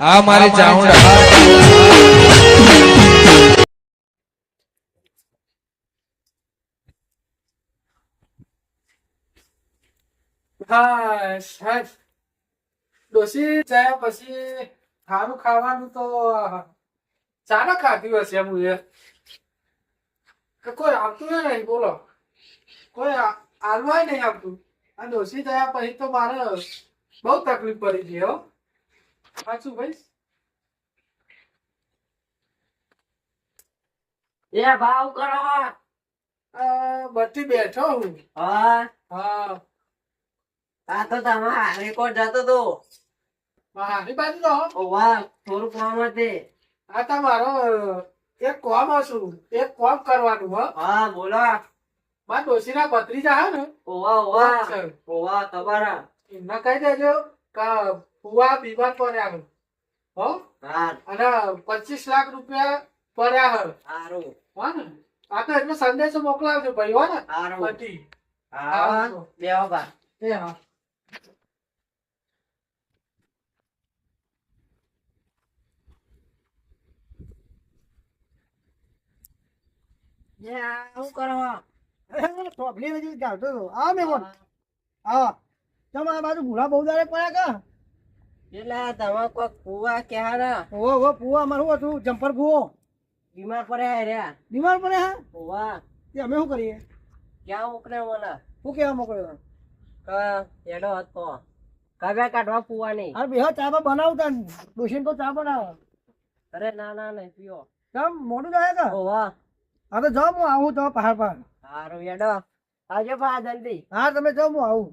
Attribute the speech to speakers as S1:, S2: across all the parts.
S1: આ મારી ચાઉંડા
S2: હા સાહેબ. ડોસી થયા પછી સારું ખાવાનું તો ચાલો ખાધ્યું હશે એમ એ. કોઈ આવતું નહીં બોલો. કોઈ હાલવાય નહીં આવતું. આ ડોસી ગયા પછી તો મારે બહુ તકલીફ પડી ગઈ હો. સાચું ભાઈ
S3: એ ભાવ કરો.
S2: બધી બેઠો હું.
S3: હા.
S2: હા.
S3: આ તો તમારા રેકોર્ડ જતો તો.
S2: મારી બાજુ નો
S3: ઓ વાહ થોડું કામ હતી
S2: આ તમારો એક કોમ હશું. એક કોમ કરવાનું હો.
S3: હા બોલો.
S2: મારા ડોસીના ભત્રીજા હે ને.
S3: ઓવા ઓવા. ઓવા તમારા.
S2: એમને કહી દેજો કે ફુવા બીમાર પડ્યા. હો. અને પચીસ લાખ રૂપિયા પડ્યા હર.
S3: સારું
S2: હો ને? આ તો એટલો સંદેશો મોકલાવજો ભાઈ હો ને?
S3: સારું
S2: બધી.
S3: હા બેહો બા.
S2: એ હા.
S3: એ આવું કરો?
S4: ટોપલી બધી ગાવતો હતો આવો મેમોન આવો તમે આ બાજુ ભૂલા બહુ દાડે પડ્યા કા?
S3: એટલે તમે કોક કુવા ક્યાં ના
S4: ઓ ઓ પુવા મારું હતું? જમ્પર પુઓ
S3: બીમાર પડ્યા રહ્યા.
S4: બીમાર પડે હા?
S3: ઓવા
S4: તે અમે શું કરીએ?
S3: ક્યાં મોકલે મને?
S4: શું કેવા મોકલ્યો
S3: કા એડો હતો. કવ્યા કાઢવા પુવા નહીં
S4: અરે બેહો ચા બનાવતા ડોશીને તો ચા બનાવો.
S3: અરે ના ના નહીં પીઓ.
S4: કેમ? મોડું જાય કા?
S3: ઓવા
S4: હા તો જાઓ હું આવું તો પહાડ પર.
S3: સારું એડો આવજો પા જલ્દી.
S4: હા તમે જાઓ હું આવું.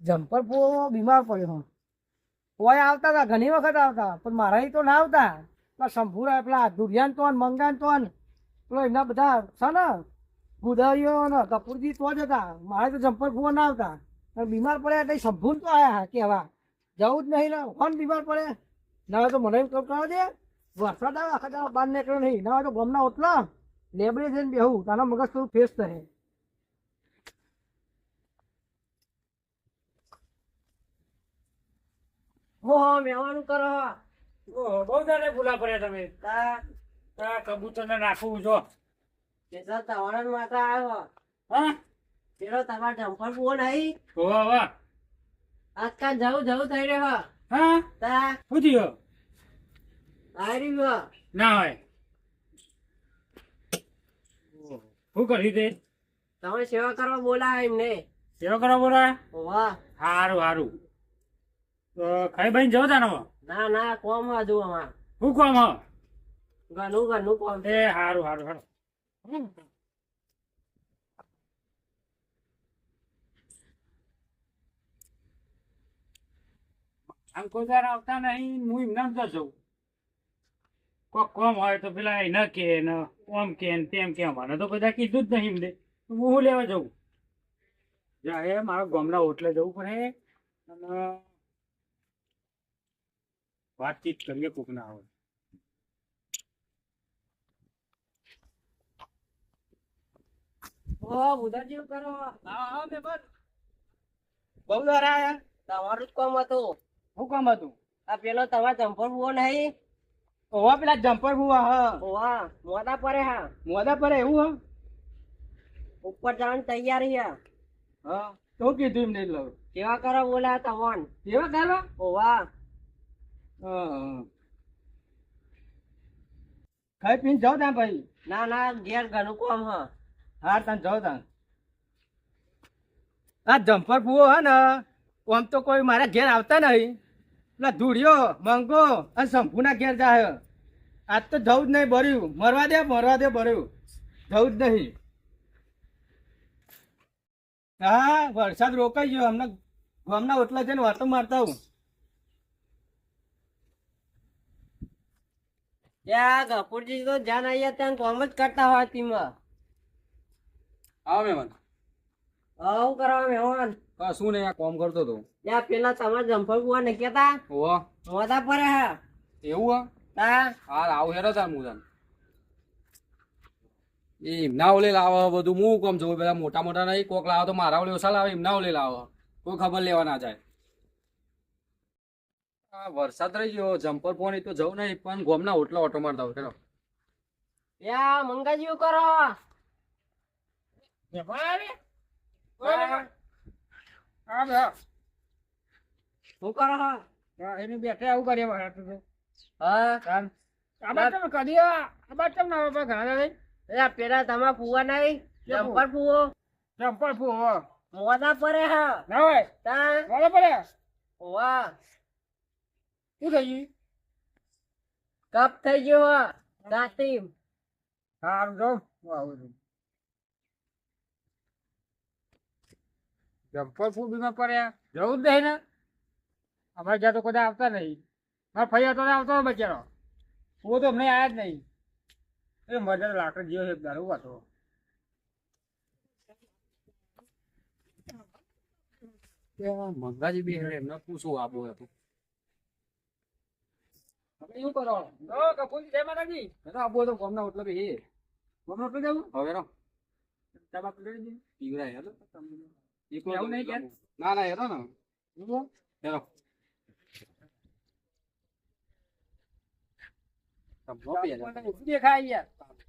S4: જમ્પર પુઓ બીમાર પડ્યો હું. ઓય આવતા હતા, ઘણી વખત આવતા પણ મારા તો ના આવતા. પેલા શંભુરા પેલા દુરિયાન તો મંગાન તો પેલો એમના બધા છે ને, ગુદારીઓ ને, કપૂરજી તો જ હતા. મારે તો જમ્પર ફૂવા ના આવતા. બીમાર પડ્યા એટલે શંભુન તો આવ્યા કેવા. જવું જ નહીં, ને કોણ બીમાર પડે ના હોય તો મને એમ કરવા દે, વરસાદ આવે, આખા બહાર નીકળ્યો નહીં. ના હોય તો ગમના ઓટલા લેબડે જઈને બેહું, તારા મગજ થોડું ફેસ થશે
S3: હો હો મેવાનું કરો
S2: ઓહો, બહુ દાડે ભૂલા પડ્યા તમે.
S3: તા
S2: કબૂતર ને નાખવું જો.
S3: પેલા તવરણ માતા આવ્યો.
S2: હા?
S3: પેલો તમારો જમ્પર ફોન નહીં
S2: હોવા વાહ.
S3: આજકાલ જવું જવું થઈ રહ્યો
S2: હા.
S3: તા?
S2: શું થયો?
S3: આવી ગયો
S2: ના હોય. શું કરી દે
S3: તમે સેવા કરવા બોલા એમને.
S2: સેવા કરવા બોલા
S3: વાહ.
S2: સારું સારું ખાઈ ભાઈ જવો તાનો
S3: ના ના કોમ હજુ અમાર
S2: હું કોમ હ?
S3: ઘણું ઘણું કોમ.
S2: એ હારું હારું હારું. આમ વાર આવતા નહીં હું એમને જ જઉં. કોક કોમ હોય તો પેલા એને કે ને કોમ કે ને તેમ કે મને તો બધા કીધું જ નહીં એમને હું લેવા જઉં? એ મારા ગામના હોટલે જવું પડે. અને વાતચીત કરીએ કોક ના આવે
S3: તમારું જ કોમ હતું.
S4: શું કામ હતું?
S3: આ પેલો તમારો જમ્પર પુઓ નહીં?
S4: ઓવા પેલા જમ્પર હા.
S3: વાહ મોટા પડે હા.
S4: મોદા પર એવું હા?
S3: ઉપર જવાની તૈયારી
S4: હા. તો કીધું એમને એટલે
S3: સેવા કરો બોલા તમોન?
S4: કેવા કરવા
S3: ઓવા.
S4: હા હા. ખાઈ પીને જાઓ ત્યાં ભાઈ.
S3: ના ના ઘેર ઘણું કોમ હ.
S4: હાર તને જાઓ ત્યાં આ જમ્પર ફૂવો હે ને આમ તો કોઈ મારા ઘેર આવતા નહીં. પેલા ધૂળિયો મંગો અને શંભુના ઘેર જાય આજ તો જવું જ નહીં ભર્યું મરવા દે મરવા દે ભર્યું જવું જ નહીં. હા વરસાદ રોકાઈ ગયો. હમણાં ગામના ઓટલા છે ને વાતો મારતા હું
S3: ત્યાં કપૂરજી તો જ્યાં અહીંયા ત્યાં કોમ જ કરતા હોય તેમાં
S1: આવો મહેમાન.
S3: આવું કરવા મહેમાન.
S1: શું નહીં આ કોમ કરતો તો?
S3: ત્યાં પેલા તમારા જમ્પર પુઓ ને કેતા
S1: ઓહો.
S3: મોટા પર હા.
S1: એવું હા?
S3: તા
S1: હા આવું હેરો તાર મુદાન એ એમના ઓલે લાવે બધું હું કોમ જોઉં બધા મોટા મોટા નહીં કોક લાવે તો મારા ઓલે ઓછા લાવે એમના ઓલે લાવે. કોઈ ખબર લેવા ના જાય. વરસાદ રહી ગયો જમ્પર પોની તો જવું નહીં પણ ગોમના ઓટલા ઓટો મારતા હોય ચલો
S3: યા મંગાજીઓ કરો.
S5: હા
S3: શું કરો
S5: એને બેઠે આવું કરીએ મારા તો.
S3: હા.
S5: કામ આ તમે કદી આ આ તમે ના બાપા ઘણા દે
S3: એલા પેલા તમારા ફુવા નહીં જમ્પર ફુવો.
S5: ચંપલ ફૂ હો.
S3: મોદા પડે હા.
S5: ના હોય.
S3: તા.
S5: વાળો પડે?
S3: વાહ
S5: શું થઈ ગયું
S3: કપ થઈ ગયો હા દાંતી
S5: સારું જો હું આવું છું ચંપલ ફૂ બીમાર પડ્યા જવું જ નહીં ને અમારે જ્યાં તો કદાચ આવતા નહીં મારા ફૈયા તો આવતો હોય બચારો હું તો અમને આયા જ નહીં એ મજા લાકડ જીવો છે દારૂ વાતો
S1: મંગાજી બી એમને પૂછવું આબુ હતું
S5: શું કરો? ઓ કપૂરજી જય માતાજી.
S1: તો આબુ હતો ગોમના ઓટલા બી હે
S5: ગમે એટલું જવું
S1: હવે રો
S5: તમારે પીવડાવી દઈએ.
S1: પીવરાય હેલો એકલો
S5: એવું નહીં કે?
S1: ના ના હેરો ને.
S5: જુઓ.
S1: હેરો તમનો
S5: દેખાય યાર. પડે.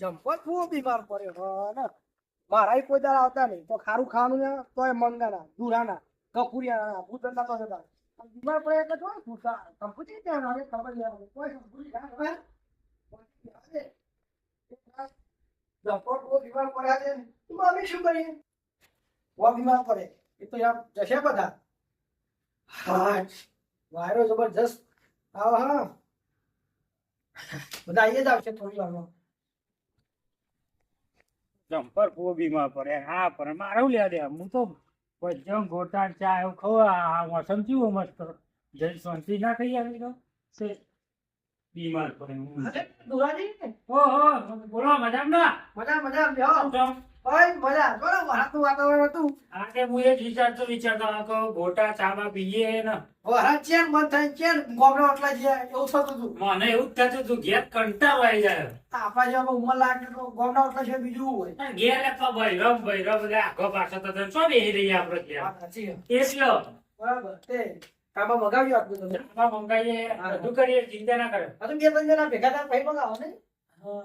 S4: જમ્પર ફૂ બીમાર પડ્યો હા ને. મારા કોઈ દાડા આવતા નહીં. તો ખારું ખાવાનું ને તોય મંગાના દુરાના કપુરિયાના ભૂતના તો હતા બીમાર પડે એટલે તો ભૂતા કંપની ત્યાં આવે ખબર નહીં કોઈ કંપની બીમાર પડ્યા છે તો અમે શું કરીએ? વા બીમાર પડે. એ તો યાર જશે બધા. હા, વાયરો જબરજસ્ત. હા હા. બધા અહીંયા જ આવશે થોડી વારમાં.
S5: જમ્પર કોબીમાં પડે. હા પડે મારે લ્યા દે હું તો ભજ્જમ ગોટા ચા એવું આ મોસમ કેવું મસ્ત જઈ શાંતિ ના ખાઈ આવી તો. બીમાર પડે હું.
S4: દુરાજી
S5: ઓહો બોલો મજામાં? ના
S4: મજા મજા બેહો? ભાઈ મજા. વાતાવરણ હતું.
S5: આ તે હું એ વિચારતો વિચારતો આ કહું ગોટા ચાબા પીએ ને.
S4: ચેન મન થાય ચેન ગોમડા ઓટલા જ્યાં એવું થતું હતું.
S5: મને એવું જ થતું હતું ઘેર કંટાળો આવી જાય
S4: આપણા જેવા ઉંમર લાગે તો ગોમડા ઓટલા છે બીજું હોય?
S5: ઘેર તો ભૈરવ ભૈરવ બધા આખો પાછો તો શું આપણે. એટલો
S4: બરાબર તે કામાં મગાવ્યું આટલું તમે?
S5: ચાબા મંગાવીએ બધું કરીએ ચિંતા ના કરે.
S4: તો બે ત્રણ જણા ભેગા થાય ભાઈ મગાવો ને.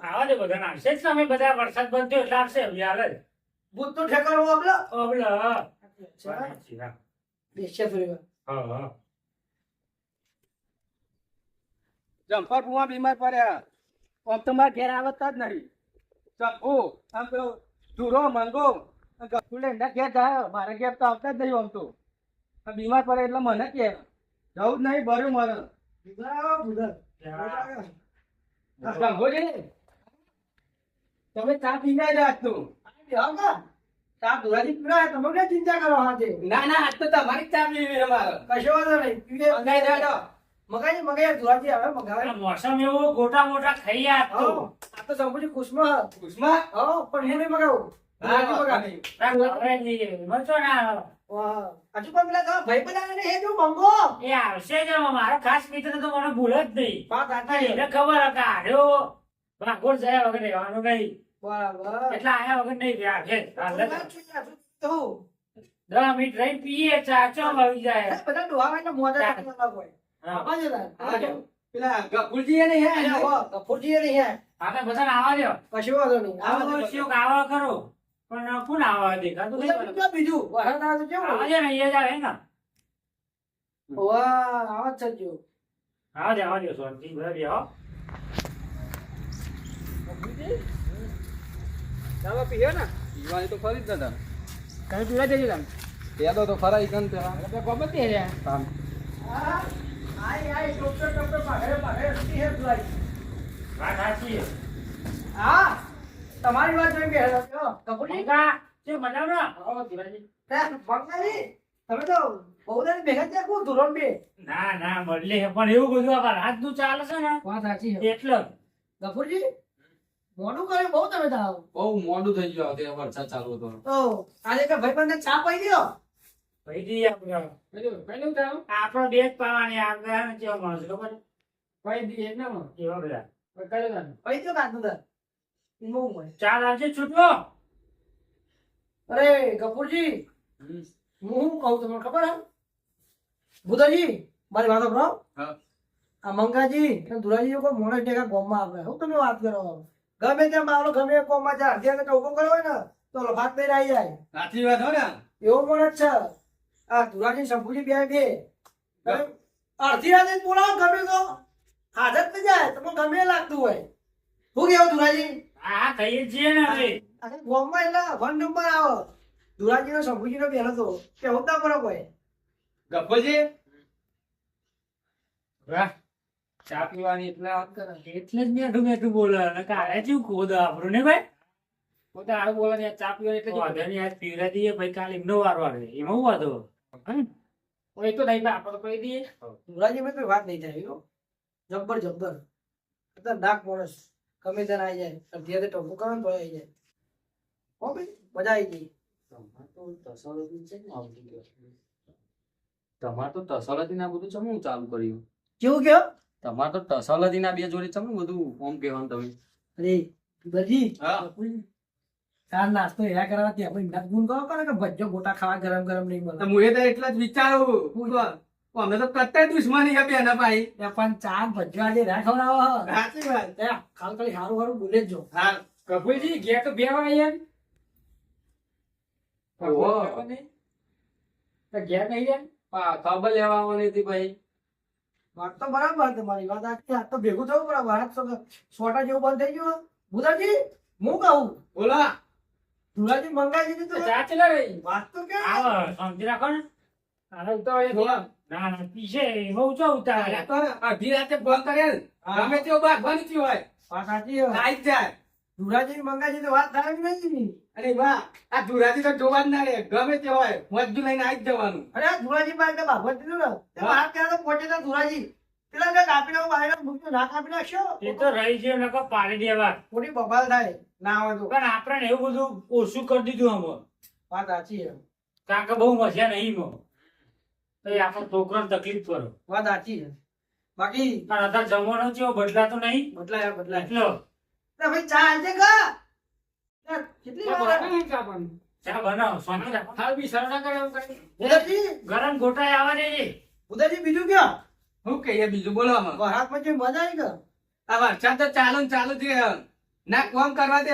S5: આવા દે બધા આવશે. જ તમે બધા વરસાદ બંધ એટલે આવશે વ્યાલ જ.
S4: ભૂત તો ઠેકાણું આપલો
S5: હા.
S1: જમ્પર ફુવા બીમાર પડ્યા. આમ તો મારા ઘેર આવતા જ નહીં. ચંપુ આમ પેલો ચૂરો મંગો ગપુલે એના ઘેર જાય. મારા ઘેર તો આવતા જ નહીં આમ તો. બીમાર પડે એટલે મને કે જવું જ નહીં ભર્યું મને તમે ચા પીને જ આજ તું
S4: બેહો કા ચા દોરાજી પીવડાવે, તમે ક્યાં ચિંતા કરો આજે
S1: ના ના આજ તો તમારી ચા પીવી અમારો.
S4: કશો વાંધો નહીં પીવે.
S1: મગાઈ દેજો.
S4: મગાઈ મગાઈ દુરાજી હવે મગાવે.
S5: મોસમ એવો ગોટા મોટા ખાઈ આ તો
S4: આ તો સંપૂર્ણ ખુશમાં.
S1: ઉસ્મા
S4: હો પણ હું નહીં મગાવું. દુરાજી મગાવે.
S5: શું ના.
S4: હજુ પણ પેલા ભાઈ બધા ને એ જો મંગો
S5: એ આવશે જ મારો ખાસ મિત્ર તો મને ભૂલ જ નહીં એને ખબર હતા આડ્યો ભાગોળ જાય વગર રહેવાનું નહીં
S4: બરાબર
S5: એટલે આયા વગર નહીં.
S4: તો
S5: દસ મિનિટ રહી પીએ ચા ચો આવી જાય
S4: બધા ડોહાવાય ને મોઢે. હોય.
S5: હા.
S4: આપા ને?
S1: જો, પેલા ગફુરજી એને હે
S4: હો, હે.
S5: આપણે બધાને આવવા દ્યો.
S4: કશો વાંધો નહીં.
S5: આવો
S4: આવા દે.
S5: આવા કરો પણ કોણ આવા દેખાતું નહીં
S4: બીજા. વરાળ આવે તો આજે
S5: આવા
S4: હોય?
S5: દે ને એ જ આવે ને
S4: વાહ, આવા જ છે જો.
S5: આવા દે આવા દે શાંતિ બધા બેહો.
S1: ચાલો પીએ ને પીવાની તો ફરી જ ને
S5: તમે પીવા જજો તમે
S1: પેલો તો પેલા
S5: આપણે ગમે તે રહ્યા.
S1: તાન.
S4: હા, આય, આય, ડોક્ટર, ડોક્ટર, પાઘડે, પાઘડે, રસ્તી હે દુરાજી.
S5: વાત સાચી.
S4: હા, તમારી વાત જોઈને બેઠા છો. કપૂરજી,
S5: કા શું મનાવ ના? ઓ ધીરાજી.
S4: ત્યાં બંગાળી, તમે તો બહુ દાડે ભેગા થયા કો ધોરણ બે?
S5: ના ના મળે છે પણ એવું બધું આ ચાલે છે ને?
S4: વાત સાચી
S5: એટલે.
S4: ગફુરજી મોડું કર્યું બહુ તમે તાવ
S1: બહુ મોડું થઈ ગયું તે વરસાદ ચાલુ હતો.
S4: તો આજે કે ભાઈ પણ ચા પાઈ દો
S5: ભાઈજી આપણે
S1: પેલું
S5: આપણો જ પાવાની આપણે કેવો માણસ ખબર?
S1: દી ના?
S5: બધા.
S4: પાઈ દો કાંતું મળે
S5: આવશે છૂટવો
S4: અરે કપૂરજી હું શું કહું તમને ખબર હે બુધાજી મારી વાત સાંભળો.
S1: હા.
S4: આ મંગાજી અને દુરાજી કોઈ મોણસ ટેકા ગોમમાં આવે. હું તમે વાત કરો. ગમે ત્યાં મારો ગમે કોમમાં જાય. અધ્યાય તો ઊભો કર્યો હોય ને તો લફાત નહીં આવી જાય.
S1: સાચી વાત હોય ને.
S4: એવો મોણસ છે. આ દુરાજી શંભુજી બે બે. અડધી રાતે બોલાવો ગમે તો. હાજર થઈ જાય તમને ગમે લાગતું હોય. શું કેવું દુરાજી
S5: હા કહીએ છીએ ને હવે.
S4: અરે ગોમમાં એટલે ફોન નંબર આવો. દુરાજી નો શંભુજી નો બેનો તો. કેવું ના બરાબર કોઈ.
S1: ગપ્પોજી
S5: વાહ ચા પીવાની એટલે વાત કરે. એટલે જ મેઠું મેઠું બોલે. અને કાલે જેવું ખોદ આપણું ને ભાઈ? પોતે આ બોલે ને ચા પીવાની એટલે વાંધો નહીં. આજ પીવડા દઈએ ભાઈ કાલે એમનો વારો આવે. એમાં હું વાંધો? એ તો નહીં આપડે આપણે કહી દઈએ.
S4: દુરાજી મેં કોઈ વાત નહીં થાય હો. જબ્બર જબ્બર. ડાક માણસ. ગમે ત્યારે આવી જાય. અડધી રાતે ટોપું કરે ને આવી જાય. હો ભાઈ મજા આવી ગઈ.
S6: તમારે તો તસલતી ના બધું ચમું ચાલુ કર્યું?
S4: કેવું કયો
S6: તમારે તો તસલતી ના બે જોડે ચમું બધું ઓમ કહેવાનું તમે?
S4: અરે દરજી
S1: હા.
S4: ચાર નાસ્તો કરવા ત્યાં આપણે ગુણ કરો કે ભજ્જો ગોટા ખાવા ગરમ ગરમ નહીં બને
S1: હું એ તો એટલા જ વિચારું. અમે તો કત્તા દુશ્મની છે બેન ભાઈ.
S4: ત્યાં પણ ચાર ના ખવડાવો હો.
S1: સાચી વાત.
S4: ત્યાં ખાલી ખાલી સારું સારું બોલે જો
S1: હા.
S5: કપિલજી ગયા તો બે વાગ્યા તો નહીં જાય
S6: ખબર લેવા આવવાની હતી ભાઈ.
S4: વાત તો બરાબર તમારી વાત આખી આ તો ભેગું થવું બરાબર. વાત સોટા જેવું બંધ થઈ ગયું બુધાજી હું કહું?
S1: બોલા.
S4: ધુરાજી મંગાજી દીધું
S5: તો ચા
S4: વાત તો કે?
S5: આવો શાંતિ રાખો ને. એ
S1: જોવા.
S5: ના ના પીછે એમાં ઊંચો ઉતાવળ
S1: આ તો અડધી રાતે ફોન કરેલ. ગમે તેવો બાગવાની થયો હોય.
S4: વાત સાચી
S1: જ જાય.
S4: ધુરાજી મંગાજી તો વાત થાય નહીં.
S1: અરે વાહ આ ધુરાજી તો જોવા જ ના રે. ગમે તે હોય મજદૂર લઈને જ જવાનું.
S4: અરે ધુરાજી પાસે ભાગવત દીધું ને તે તો તો ધુરાજી. પેલા કે કાપી નાખું બહાર મૂક્યું ના કાપી નાખશો
S5: એ તો રહી છે નકો પાડી દેવા.
S4: મોટી બબાલ થાય. ના આવે તો.
S5: પણ આપણે એવું બધું ઓછું કરી દીધું આમાં.
S4: વાત સાચી છે.
S5: કે બહુ મજા નહીં મો તો એ આપણો છોકરાને તકલીફ કરો
S4: વાત સાચી છે. બાકી
S5: પણ અત્યારે જમવાનો છે બદલાતો નહીં.
S4: બદલાય બદલાય.
S5: એટલો.
S4: ભાઈ ચા આજે કા કેટલી વાર
S5: ચા બનાવો? શાંતિ રાખો હાલ બી સરળા કરે એવું કઈ
S4: ઉદયજી?
S5: ગરમ ગોટાઈ આવે
S4: ઉદયજી બીજું ક્યાં?
S1: હું કહીએ બીજું બોલો આમાં.
S4: વરાત પછી મજા આવી ગયો
S1: આ વરસાદ તો ચાલુ ને ચાલુ છે ના કોમ કરવા દે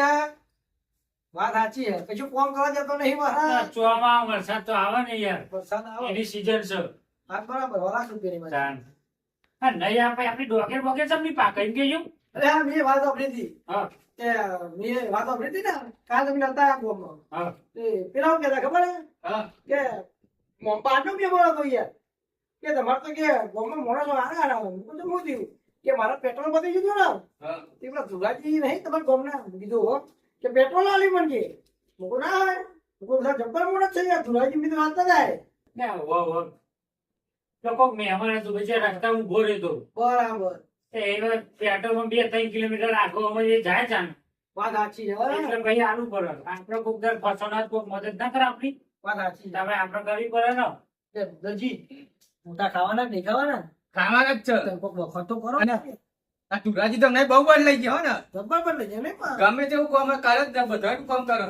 S4: વાત સાચી છે. કશું કોમ કરવા જતો નહીં વરાત
S5: ચોમાં વરસાદ તો આવે ને યાર.
S4: વરસાદ આવે.
S5: એની સીઝન છે.
S4: વાત બરાબર વરાત રૂપિયાની મજા
S5: હા નહીં આપણે આપણી ડોકેર બોકેર સબની પાક એમ કેજો
S4: અરે હા મેં વાત આપણી હતી.
S5: હા.
S4: તે મેં વાત આપણી હતી ને કાલ તમે હતા આ ગોમમાં.
S5: હા.
S4: તે પેલા શું કહેતા ખબર હે?
S1: હા.
S4: કે મોમ પાટો બી બોલો તો યાર. કે તમારે તો કે ગોમમાં મોણસો આના આના. હું તો થયું કે મારા પેટ્રોલ પતી ગયું ને.
S1: હા.
S4: તે પેલા ધુરાજી નહીં તમારા ગોમના? ના કીધું હો. કે પેટ્રોલ આલી પણ કે મૂકો ના આવે. મૂકો બધા જબ્બર મોણસ થઈ ગયા. ધુરાજી બી હાલતા જાય.
S5: ને હો હો. તો કોક મહેમાન હતું પછી રસ્તા ઊભો રહેતો.
S4: બરાબર.
S5: એનો પેટ્રોલમાં બે ત્રણ કિલોમીટર આગો અમે એ જાય છે ને
S4: વાત સાચી છે
S5: એટલે ભાઈ આલું પડે આપણે કોક દર કોક મદદ ના કરે આપણી.
S4: વાત સાચી
S5: તમે આપણે કરવી પડે ને.
S4: મોટા ખાવાના નહીં ખાવાના?
S1: ખાવાના જ છે.
S4: કોક વખત તો કરો
S1: અને આ ધુરાજી તમને બહુ વાર લઈ ગયો ને.
S4: ધબ્બા પર લઈ જાય ને પણ.
S1: ગમે તેવું કામ કરે જ બધા કામ કરે.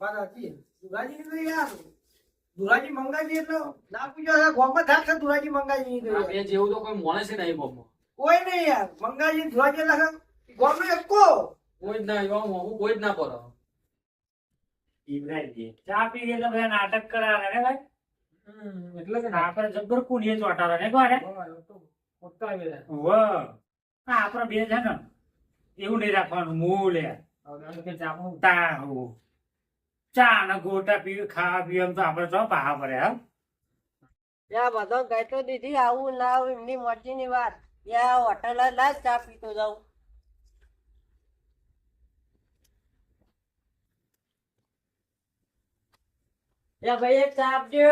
S4: પણ છે. દુરાજી તો યાર ધુરાજી મંગાવી એટલે ના ગોમાં થાક છે તો
S6: જેવું તો કોઈ માણસ નહીં બોમ્બો
S4: કોઈ નહીં યાર મંગાજી ધુરાજી એટલે ગોમાં કો
S6: કોઈ જ ના એવા મોંઘું કોઈ જ ના પડે.
S5: ચા પી તો બધા નાટક કરાવે ને ભાઈ? એટલે કે આપણે જબ્બર કુડીએ ચોટાડે ને કોને વાહ. આપણે બે છે ને એવું નહીં રાખવાનું મૂળ લે તા હું. ચા ને ગોટા પીવી ખાવા પીવા તો આપડે તો પાહા પડે હા.
S3: ત્યાં બધો દીધી આવું ના આવું એમની મરજીની વાત. ત્યાં હોટલ ના ચા પીતો જાઉં. યા ભાઈ એક ચા આપજો.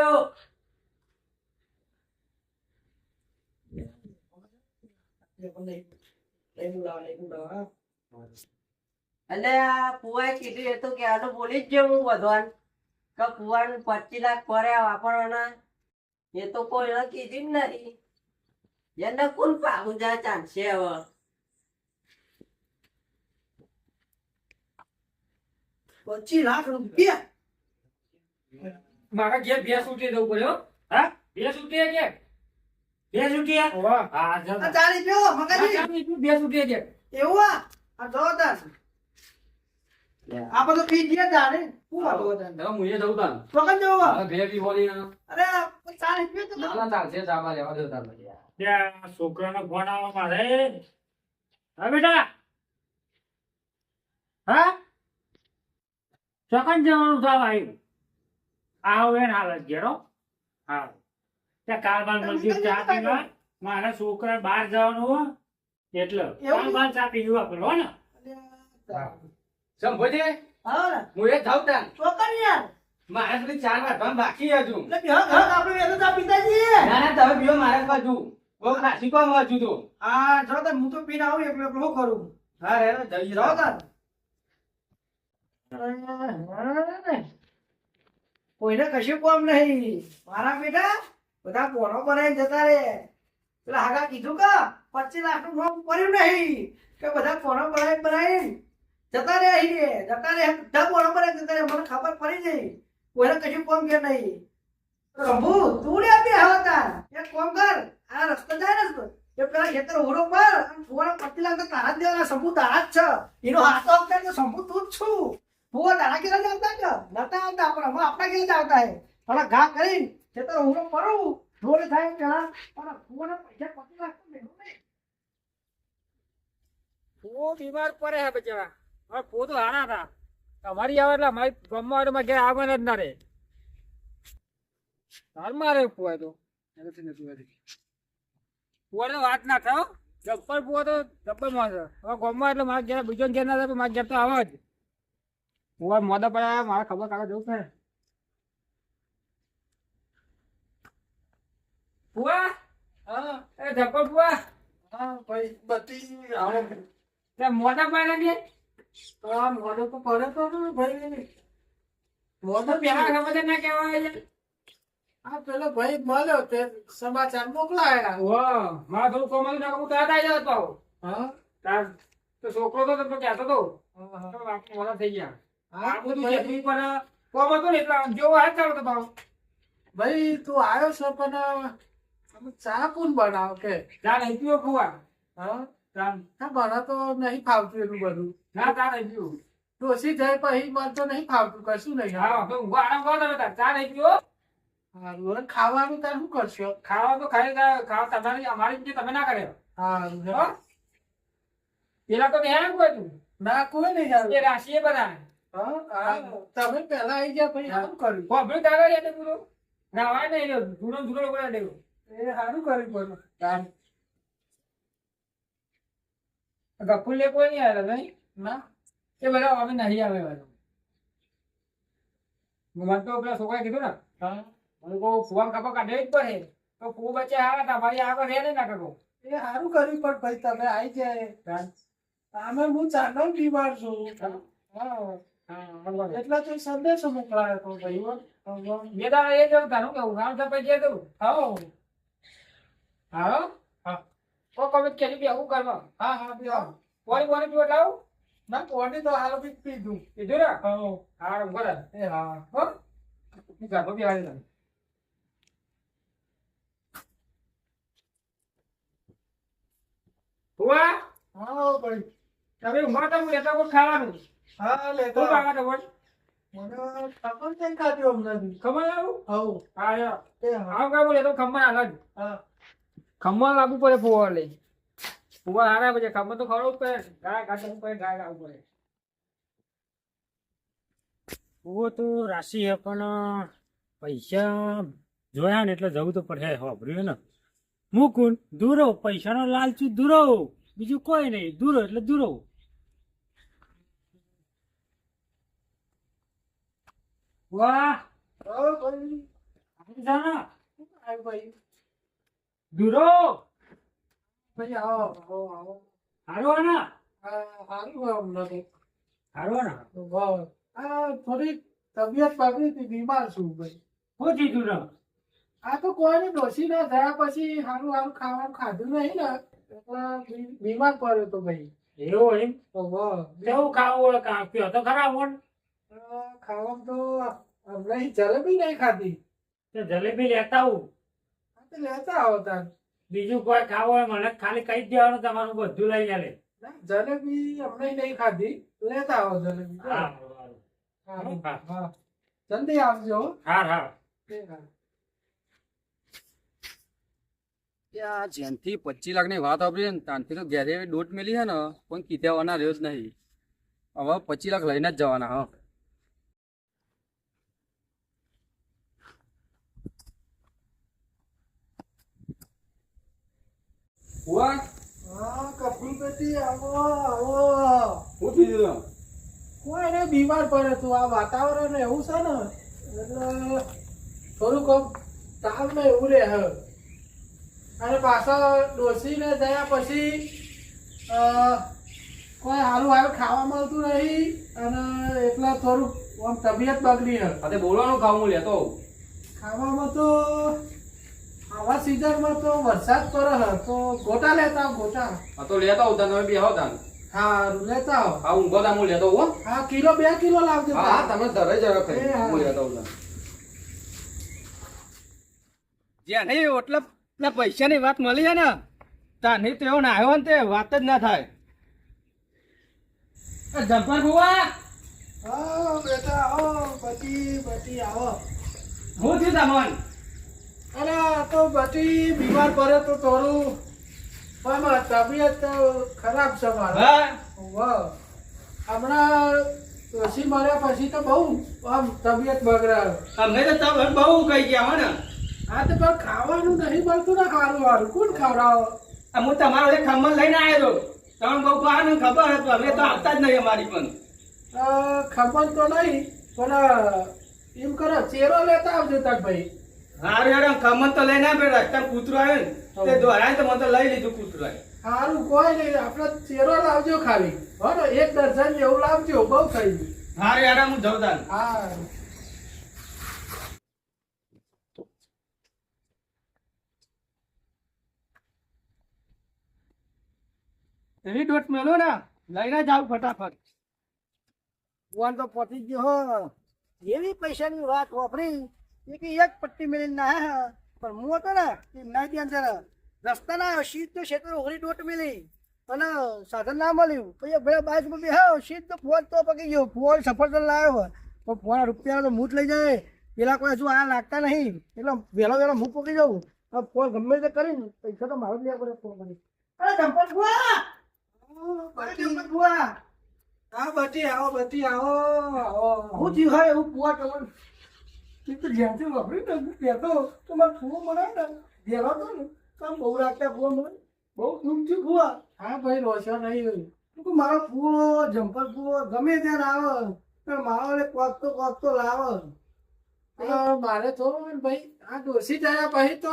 S3: એટલે આ પુવાએ કીધું એ તો કે આનું બોલી જ હું બધવાન. કે પુવાનું પચીસ લાખ ફર્યા વાપરવાના. એ તો કોઈ કીધું જ નહીં એને કુલ પાહુ જા ચાલશે હવે?
S4: પચીસ લાખ રૂપિયા?
S7: મારા ઘેર ભેસ ઉઠી જવું પડ્યો હા. ભેસ ઉઠી કે
S1: વાહ.
S7: હા જમ
S2: આ ચાલી પીવો મંગાજી.
S7: ભેંસ ઉઠી કે
S2: એવું આ? આ જો આ બધું પી ગયા તારે.
S6: હવે હું એ જઉં તાન
S2: પકડ જવો
S6: હવે ભેર બી બોલી ના.
S2: અરે ચાલી પીવો તો
S6: ના દો તાર
S7: ત્યાં છોકરાનો ફોન આવવા મારે હા બેટા. હા? ચોકન જવાનું થાવ આવ્યું આવો એને હાલ જ ઘેરો હા. બાર મંદિર ચા પીવા? મારા છોકરા બહાર જવાનું હો. એટલે કારબાન ચા પીવા પેલો ને.
S1: શંભુજી
S2: હું.
S1: એ જાઉં તાન
S2: છોકરી યાર.
S1: મારે પેલી ચાર વાટવાનું બાકી હજુ.
S2: એટલે ઘર ઘર આપણે ચા પીતા છીએ
S1: ના ના તમે પીવો મારે બાજુ. બહુ ખાસી કોમ હજુ તો.
S2: હા તાર હું તો પીને આવું એકલો એકલો શું કરું?
S1: હા રે રે, જઈ જાઓ
S2: તાર. કોઈને કશું કોમ નહીં. મારા બેટા બધા પોણો બનાવીને જતા રે પેલા હાગા કીધું કે પચીસ લાખનું ફોર્મ પડ્યું નહીં. કે બધા પોણો બનાવી બનાવી જતા રે અહીં જતા રે બધા પોણો બનાવી જતા રે મને ખબર પડી જઈ કોઈને કશું કોમ કે નહીં. પ્રભુ તું રે બે હવે તાર. એક કોમ કર. આ રસ્તો જાય ને એ પેલા ખેતર ઉરો પર ફુવાનો પચીસ લાખ તારા જ દેવાના. શંભુ તારા જ છે. એનો હાથો આવતા તો શંભુ તું જ છું. ફુવા તારા કેટલા જ આવતા કે? નતા આવતા, પણ હમણાં આપણા કેટલા જ આવતા હે. થોડા ઘા કરીને ખેતર થાય પેલા પણ ફુવાના પૈસા મેળવું નહીં.
S7: બીમાર પડે હે બચારા. હવે તો હારા હતા તમારી આવે એટલે મારી ગામમાં આવે ઘેર આવવાના જ ના રે તાર મારે ફુવાય તો. ફુવાને વાત ના થાવ જબ્બર ફુવા તો જબ્બરમાં છે. હવે ગામમાં એટલે મારા ઘેર બીજો ઘેર ના થાય મારા ઘેર તો આવે જ. ફુવા મોદા પડ્યા મારે ખબર કાઢવા જવું છે. ફુવા
S2: હા.
S7: એ જબ્બર ફુવા
S2: હા ભાઈ બતી આવો
S7: તે મોદા પડ્યા કે?
S2: આ મોઢું તો પડે તો ને ભાઈ.
S7: મોદા પેલા ખબર ના કહેવાય
S2: આ પેલો ભાઈ મળ્યો તે સમાચાર મોકલાયા
S7: વાહ મારા થોડું કોમલ ના હું ત્યાં આવી જતો
S2: હા.
S7: તાર તો છોકરો તો તમને કહેતો તો. મોડા થઈ ગયા.
S2: હા
S7: આ બધું જેટલી પણ કોમ હતું ને એટલે જેવો હાથ ચાલો તો
S2: ભાઈ તું આવ્યો છો પણ ચા કોણ બનાવ? કે
S7: ચા નહીં પીવો ફુવા
S2: હા?
S7: ચા
S2: મને તો નહીં ફાવતું એટલું બધું.
S7: ના ચા નહીં પીવું.
S2: ડોસી જાય પછી મને તો નહીં ફાવતું કશું નહીં.
S7: હા હું આરામ કરો તમે તાર. ચા નહીં પીવો?
S2: હારું ખાવાનું તાર શું કરશો?
S7: ખાવા તો ખાઈ ખાવા તમારી અમારી જે તમે ના કરે
S2: હારું
S7: હો? પેલા તો મેં એમ તું?
S2: ના કોઈ નહીં હારું.
S7: એ રાશિએ બધા
S2: તમે પેલા આવી ગયા પછી શું કર્યું?
S7: તારે પૂરું નાવાય નહીં ધૂળો ધૂળો બોલા દેવું
S2: એ સારું કર્યું પણ
S7: કોઈ નહીં આવ્યા નહીં
S2: ના.
S7: એ બધા અમે નહીં આવે મને તો પેલા છોકરા કીધું ને મને કહું ફુવાન કપા કાઢે જ પડે. તો ફૂ બચે આવે તમારી આગળ રે નહીં ના કાકો
S2: એ સારું કર્યું પણ ભાઈ તમે આવી જાય. આમે હું ચાલો બીમાર છું. એટલા તો સંદેશો મોકલાયો હતો ભાઈ.
S7: બે દાડા એ જવું તારું કેવું ગામ સપાઈ જઈ દઉં
S2: હા. હા.
S7: કો કમિટ કરી બી આવું કરવા
S2: હા હા બેહો.
S7: પોણી પોણી પીવો લાવું.
S2: ના પોણી તો હાલ બી પીધું.
S7: ને?
S2: હા.
S7: હા બરાબર
S2: એ હા.
S7: હો? ગાભો બી આવી તમે ફુવા
S2: હા ભાઈ.
S7: તમે તો લેતા કોઈ ખાવાનું?
S2: હા લેતા
S7: શું કાકા તમારે
S2: મને ખબર હમણાં
S7: આવું? હા.
S2: હા
S7: આવું કામ લેતો હાલ જ
S2: હા.
S7: ખમ્મા લાગવું પડે ફુવા લઈ. ફુવા હારા પછી ખમણ તો ખવડાવવું પડે. ગાય કાઢવું પડે ગાય લાવવું પડે.
S5: ફુવો તો રાશિ હે પણ પૈસા જોયા ને એટલે જવું તો પડે. વાપર્યું ને. મૂકુન દૂરો. પૈસાનો લાલચું દૂરો. બીજું કોઈ નહીં. દૂરો એટલે દૂરો.
S7: વાહ.
S2: ભાઈ.
S7: જા ને.
S2: આવ આવો આવો.
S7: હારો ને
S2: હા સારું હમણાં તો
S7: હારો ને
S2: આ થોડી તબિયત બગડી હતી બીમાર છું ભાઈ.
S7: શું થયું ને
S2: આ તો કોઈની ડોસી ના થયા પછી સારું હારું ખાવાનું ખાધું નહીં ને. એટલે બીમાર પડ્યો તો ભાઈ.
S7: એવું એમ? કેવું ખાવું કાપ્યો તો ખરાબ હોય
S2: આ ખાવામાં તો હમણાં જલેબી નહીં ખાધી.
S5: જલેબી લેતા આવું.
S2: લેતા આવો તાર.
S5: બીજું કોઈ ખાવું હોય મને ખાલી કહી દેવાનું તમારું બધું લઈ ચાલે
S2: જલેબી અમને નહીં ખાધી. લેતા આવો જલેબી.
S5: હા
S2: હા. જલ્દી આવજો હા.
S5: હા
S6: ત્યાં જેનથી પચીસ લાખની વાત આપી ને ત્યાંથી તો ઘેરે દોટ મેલી છે ને પણ કીધેવાના રહ્યો જ નહીં. હવે પચીસ લાખ લઈને જ જવાના હા.
S1: ભુવા?
S2: હા કપૂરપતિ આવો આવો.
S1: હું થયું
S2: કોઈ એને બીમાર પડે તું આ વાતાવરણ એવું છે ને એટલે થોડુંક આમ તાવ ને એવું રહે અને પાછા ડોસીને થયા પછી અ, કોઈ સારું હારું ખાવા મળતું નહીં અને એટલે થોડુંક આમ તબિયત બગડી હે.
S6: આ બોલવાનું ખાવું લેતો
S2: ખાવામાં તો આવા સીઝનમાં તો વરસાદ પર તો ગોટા લેતા આવ, ગોટા.
S6: હા તો લેતા આવું તમે બી હો તાન.
S2: હા લેતા આવ.
S6: આ ઊંઘો તાન હું લેતો હો.
S2: હા કિલો બે કિલો લાવજો
S6: હા હા તમે ધરે જ હવે ખાઈ.
S2: હા.
S6: હું લેતા આવું જ્યાં
S1: નહીં એટલે ના પૈસાની વાત મળી છે ને તાની તેઓ ના આવ્યો ને તે વાત જ ના થાય. જમ્પર ભુવા.
S2: હા બેટા આવો બચી બચી આવો.
S1: હું છું તમન
S2: અરે તો બધી બીમાર પડે તો થોડું મામા તબિયત તો ખરાબ છે મારા. હમણાં ડોશી માર્યા પછી તો બહુ આમ તબિયત બગડે
S1: અમને તો તમે બહુ કહી ગયા હો ને.
S2: હા તો પણ ખાવાનું નહીં મળતું ને સારું સારું કોણ ખવડાવો?
S1: હું તમારો એક ખમણ લઈને આવ્યો હતો તમે બહુ ને ખબર હતું. અમે તો આવતા જ નહીં અમારી પણ.
S2: ખબર તો નહીં પણ એમ કરો ચેરો લેતા આવજો તક ભાઈ.
S1: હારું યાર ખમણ તો લઈને આવ્યો રસ્તા કૂતરો આવ્યો ને તે. દોરાય તો મને તો લઈ લીધું કૂતરો
S2: સારું કોઈ નહીં આપણે ચેરો લાવજો ખાલી. બરો એક દર્શન જેવું લાવજો બહુ થઈ ગયું.
S1: હારું યાર હું જઉં તાન
S2: હા.
S1: એવી ડોટ મેલો ને લઈને જાવ ફટાફટ.
S4: ભગવાન તો પતી ગયો હો. એવી પૈસાની વાત વાપરી. એ કે એક પટ્ટી મેળીને ના હે. પણ હું હતો ને એ ના ત્યાં જરા. રસ્તાના સીધો ક્ષેત્ર ઓગળી દોટ મેલી. અને સાધન ના મળ્યું. પછી ભાઈ બાઇકમાં બી હા સીધો ફોન તો પકી ગયો. ફોન સફળતા લાવ્યો પણ ફોન રૂપિયા તો મૂઠ લઈ જાય. પેલા કોઈ હજુ આ લાગતા નહીં. એટલે વહેલો વહેલો હું પકી જાઉં. હવે ફોન ગમે તે કરીને પૈસા તો મારો જ લેવા પડે ફોન કરી અરે ચંપલ બુઆ ચંપલ બુઆ
S2: હા બટી આવો બધી આવો આવો.
S4: હું થયું? હોય એવું બુઆ તમને જ્યાંથી નોકરી કહેતો તો મારે ફૂવો મળે ને. ઘેરો તો ને. કામ બહુ રાખતા ફૂવા મળે. બહુ દુઃખ થયું ફૂવા
S2: હા ભાઈ રોશો નહીં
S4: હું કહું મારો ફૂવો જમ્પર ફૂવો ગમે ત્યાં આવે. પણ મારો એટલે કોક તો કોક તો લાવે
S2: મારે તો ભાઈ. આ ડોસી થયા પછી તો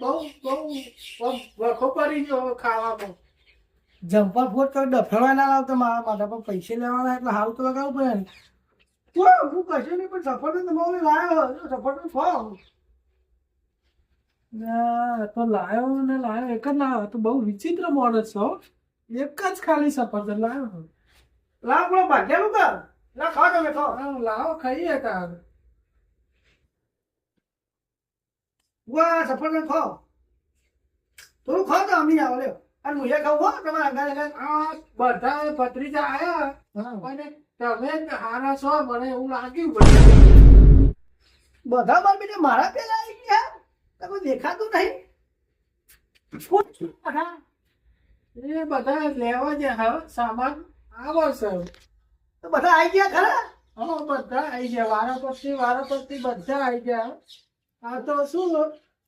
S2: બહુ બહુ વખો પડી ગયો ખાવામાં.
S4: જમ્પર ફૂટ તો ડફેડવા ના લાવતો. મારા માટે પણ પૈસે લેવાના એટલે હાલ તો લગાવવું પડે ને. તો હું કશું નહીં પણ સફરજન તમારે લાવ્યો સફરજન ખાવ
S2: ના, તો લાયો ને લાયો. એક જ લાવ્યો તો બહુ વિચિત્ર માણસ છો એક જ ખાલી સફરજન લાવ્યો
S4: લાવ પેલો ભાગ્યાનું કર. ના ખા તમે
S2: હા, લાવો ખાઈએ તાર.
S4: વાહ સફરજન ખાઓ થોડું ખાઓ તો અમી આવો લ્યો. અને મુજે કહું હો તમારા.
S2: આ બધા ભત્રીજા આયા. અને તમે હારા છો મને એવું લાગ્યું બધા.
S4: બાર બેટા મારા પેલા આવી ગયા? તમે દેખાતું નહીં?
S2: એ બધા લેવા જે સામાન આવો સર
S4: તો બધા આવી ગયા ખરા?
S2: હા બધા આવી ગયા. વારા પરથી વારા પરથી બધા આવી ગયા. આ તો શું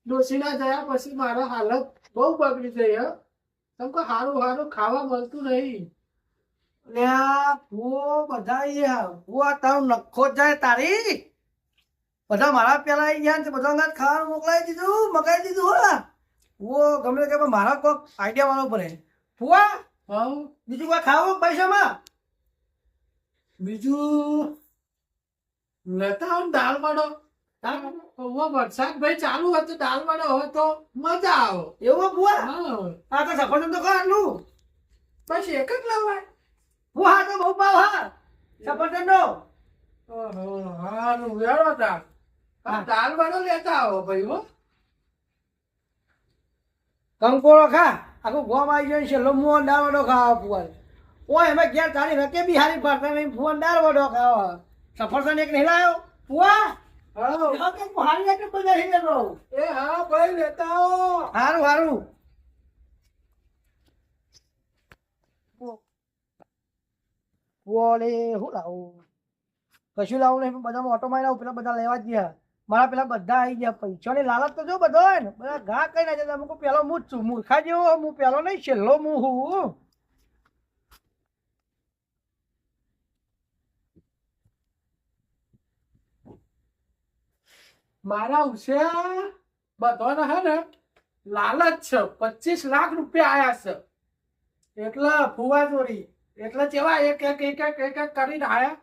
S2: ડોસીના થયા પછી મારો હાલત બહુ બગડી ગઈ હે તમ કે સારું સારું ખાવા મળતું નહીં.
S4: આ ભૂવો બધા ગયા આ તારો નખો જાય તારી. બધા મારા પેલા આવી ગયા ને બધા અંગાત ખાવાનું મોકલાવી દીધું મગાવી દીધું હો. ભૂવો ગમે તે મારા કોક આઈડિયા વાળો પડે ભૂવા
S2: હા
S4: બીજું કોઈ ખાવું પૈસામાં?
S2: બીજું લેતા આવો દાળ હવે વરસાદ ભાઈ ચાલુ હતો. દાળ વડો હોય તો મજા આવો.
S4: એવો
S2: હા
S4: આ તો સફરજન તો ખાવાનું
S2: બસ એક જ લેવાય.
S4: ભૂવા તો બહુ ભાવ હા. સફરજન નો
S2: હારું, તાર. આ દાલ વાળો લેતા આવો ભાઈ હો.
S4: કંકોળો ખા. આખું ગોમ આવી જાય છે લમવો દાળ વડો ખાવા ફુવાન ઓય અમે ઘેર તારી રકે બી હારી ફરતા નહીં ફુવાન દાળ વડો ખાવા. સફરજન એક નહીં લાવ્યો ફુવા. હારી
S2: હા ભાઈ લેતા આવો.
S4: હારું હારું. ઓલે હું લાવું? કશું લાવું નહીં બધા ઓટો માં લાવું. પેલા બધા લેવા જ ગયા. મારા પેલા બધા આવી ગયા. પૈસાની લાલચ તો જો બધો હોય ને બધા ઘા કઈ ના જતા અમુક પેલો હું જ છું. મૂર્ખા જેવો હું પેલો નહીં છેલ્લો હું હું.
S2: મારા ઉછેર બધાને હે ને લાલચ છે. પચીસ લાખ રૂપિયા આયા છે. એટલે ફુવા ચોરી એટલે જેવા એક એક એક એક એક કરીને આયા.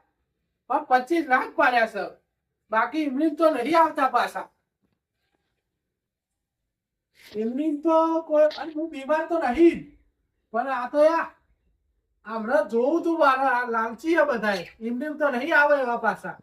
S2: પણ પચીસ લાખ પાડ્યા છે. બાકી એમની તો નહીં આવતા પાછા. એમની તો કોઈ હું બીમાર તો નહીં. પણ આ તો યા, હમણાં જોઉં તું મારા લાલચી બધા એમની તો નહીં આવે એવા પાછા.